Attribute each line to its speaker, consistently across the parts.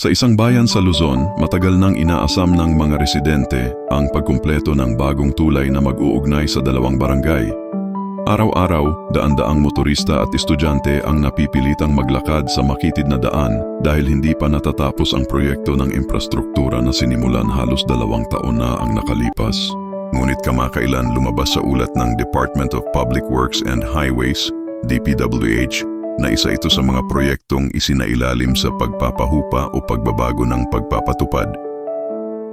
Speaker 1: Sa isang bayan sa Luzon, matagal nang inaasam ng mga residente ang pagkumpleto ng bagong tulay na mag-uugnay sa dalawang barangay. Araw-araw, daan-daang motorista at estudyante ang napipilitang maglakad sa makitid na daan dahil hindi pa natatapos ang proyekto ng infrastruktura na sinimulan halos dalawang taon na ang nakalipas. Ngunit kamakailan lumabas sa ulat ng Department of Public Works and Highways, DPWH, na isa ito sa mga proyektong isinailalim sa pagpapahupa o pagbabago ng pagpapatupad.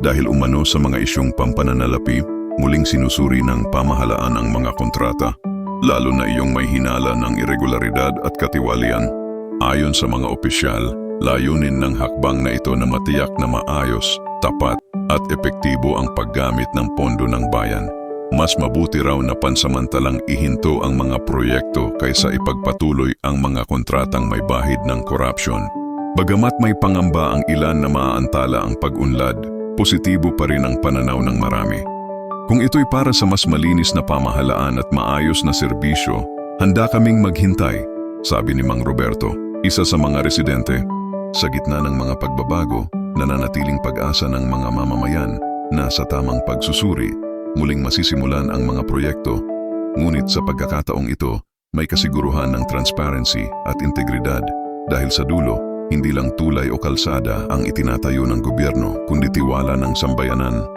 Speaker 1: Dahil umano sa mga isyong pampananalapi, muling sinusuri ng pamahalaan ang mga kontrata, lalo na iyong may hinala ng irregularidad at katiwalian. Ayon sa mga opisyal, layunin ng hakbang na ito na matiyak na maayos, tapat at epektibo ang paggamit ng pondo ng bayan. Mas mabuti raw na pansamantalang ihinto ang mga proyekto kaysa ipagpatuloy ang mga kontratang may bahid ng korupsyon. Bagamat may pangamba ang ilan na maaantala ang pag-unlad, positibo pa rin ang pananaw ng marami. Kung ito'y para sa mas malinis na pamahalaan at maayos na serbisyo, handa kaming maghintay, sabi ni Mang Roberto, isa sa mga residente. Sa gitna ng mga pagbabago, nananatiling pag-asa ng mga mamamayan na sa tamang pagsusuri, muling masisimulan ang mga proyekto. Ngunit sa pagkakataong ito, may kasiguruhan ng transparency at integridad dahil sa dulo, hindi lang tulay o kalsada ang itinatayo ng gobyerno kundi tiwala ng sambayanan